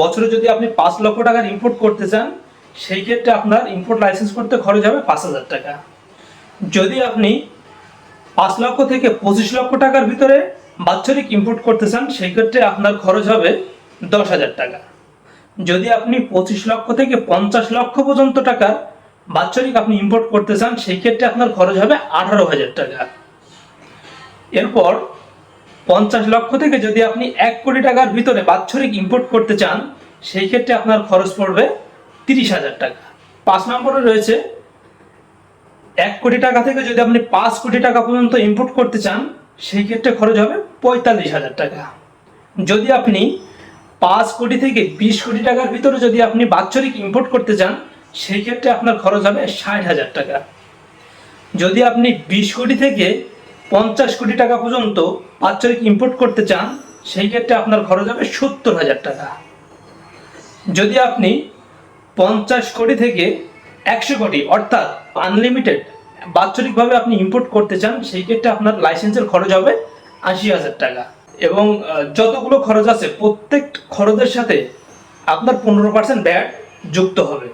বছরে যদি আপনি পাঁচ লক্ষ টাকার ইম্পোর্ট করতে চান, সেই ক্ষেত্রে আপনার ইম্পোর্ট লাইসেন্স করতে খরচ হবে পাঁচ হাজার টাকা। যদি আপনি পাঁচ লক্ষ থেকে পঁচিশ লক্ষ টাকার ভিতরে বাৎসরিক ইম্পোর্ট করতে চান, সেই ক্ষেত্রে আপনার খরচ হবে দশ হাজার টাকা। যদি আপনি পঁচিশ লক্ষ থেকে পঞ্চাশ লক্ষ পর্যন্ত টাকা বাৎসরিক আপনি ইম্পোর্ট করতে চান, সেই ক্ষেত্রে আপনার খরচ হবে আঠারো হাজার টাকা। এরপর পঞ্চাশ লক্ষ থেকে যদি আপনি এক কোটি টাকার ভিতরে বাৎসরিক ইম্পোর্ট করতে চান, সেই ক্ষেত্রে আপনার খরচ পড়বে তিরিশ হাজার টাকা। পাঁচ নম্বরে রয়েছে, এক কোটি টাকা থেকে যদি আপনি পাঁচ কোটি টাকা পর্যন্ত ইম্পোর্ট করতে চান, সেই ক্ষেত্রে খরচ হবে পঁয়তাল্লিশ হাজার টাকা। যদি আপনি পাঁচ কোটি থেকে বিশ কোটি টাকার ভিতরে যদি আপনি বাৎসরিক ইম্পোর্ট করতে চান, সেই ক্ষেত্রে আপনার খরচ হবে ষাট হাজার টাকা। যদি আপনি বিশ কোটি থেকে পঞ্চাশ কোটি টাকা পর্যন্ত বাৎসরিক ইম্পোর্ট করতে চান, সেই ক্ষেত্রে আপনার খরচ হবে সত্তর হাজার টাকা। যদি আপনি পঞ্চাশ কোটি থেকে একশো কোটি, অর্থাৎ আনলিমিটেড বাৎসরিকভাবে আপনি ইম্পোর্ট করতে চান, সেই ক্ষেত্রে আপনার লাইসেন্সের খরচ হবে আশি হাজার টাকা। এবং যতগুলো খরচ আছে, প্রত্যেক খরচের সাথে আপনার পনেরো পার্সেন্ট ব্যাট যুক্ত হবে।